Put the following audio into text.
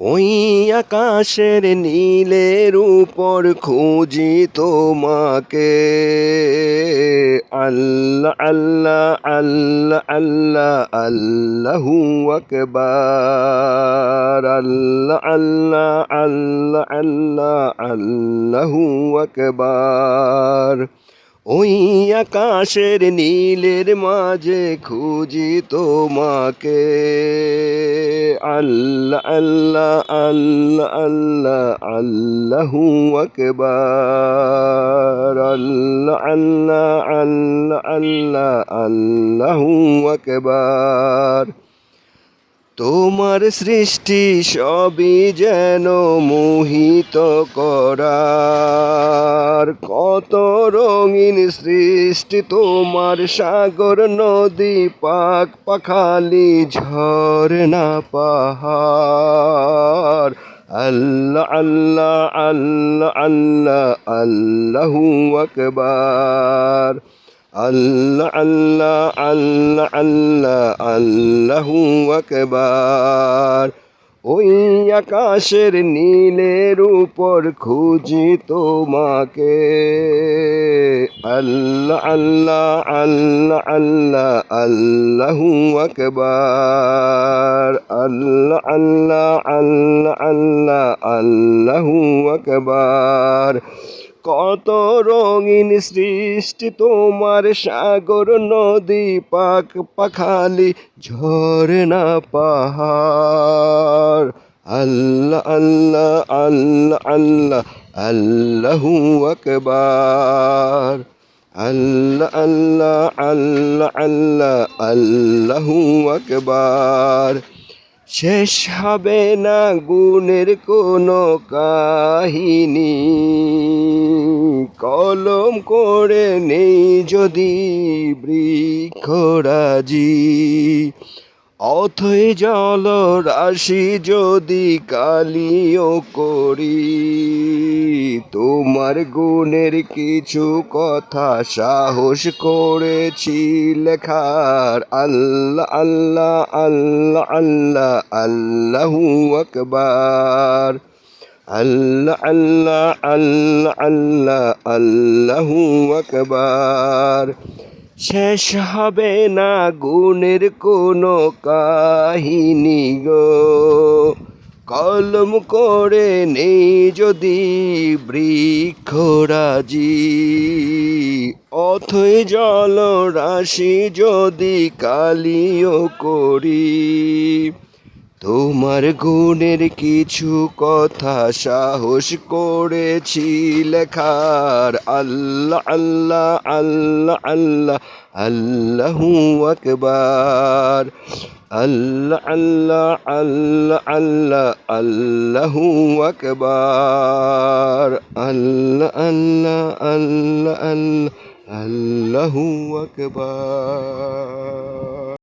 ওই আকাশের নীলের উপর খুঁজি তোমাকে। আল্লাহ আল্লাহ আল্লাহ আল্লাহ, আল্লাহু আকবার। আল্লাহ আল্লাহ আল্লাহ আল্লাহ, আল্লাহু আকবার। ওই আকাশের নীলের মাঝে খুঁজি তোমাকে। আল্লাহ আল্লাহ আল্লাহ আল্লাহ, আল্লাহু আকবার। আল্লাহ আল্লাহ আল্লাহ আল্লাহ, আল্লাহু আকবার। তোমার সৃষ্টি সবই যেন মোহিত করার। কত রঙিন সৃষ্টি তোমার সাগর, নদী, পাক, পাখালি ঝরনা পাহাড়। আল্লাহ আল্লাহ আল্লাহ আল্লাহ, আল্লাহু আকবার। আল্লাহ আল্লাহ আল্লাহ আল্লাহ আল্লাহু আকবার। ওই আকাশের নীলের উপর খুঁজি তোমাকে। আল্লাহ আল্লাহ আল্লাহ আল্লাহ আল্লাহু আকবার। আল্লাহ আল্লাহ আল্লাহ আল্লাহ আল্লাহু আকবার। কত রঙিন সৃষ্টি তোমার সাগর নদী পাক পাখালি ঝরনা পাহাড়। আল্লাহ আল্লাহ আল্লাহ আল্লাহ, আল্লাহু আকবার। আল্লাহ আল্লাহ আল্লাহ আল্লাহ, আল্লাহু আকবার। শেষ হবে না গুণের কোনো কাহিনী। কলম করে নেই যদি বৃক্ষরাজি। অথই জল রাশি যদি কালিও করি, তোমার গুণের কিছু কথা সাহস করেছি লেখার। আল্লাহ আল্লাহ আল্লাহ আল্লাহ, আল্লাহু আকবার। আল্লাহ আল্লাহ আল্লাহ আল্লাহ, আল্লাহু আকবার। শেষ হবে না গুণের কোনো কাহিনী গো। কলম করে নেই যদি বৃক্ষরাজি অথই জল রাশি যদি কালিও করি। তোমার গুণের কিছু কথা সাহস করেছি লেখার। আল্লাহ আল্লাহ আল্লাহ আল্লাহ, আল্লাহু আকবার। আল্লাহ আল্লাহ আল্লাহ আল্লাহ, আল্লাহু আকবার। আল্লাহ আল্লাহ আল্লাহ আল্লাহ, আল্লাহু আকবার।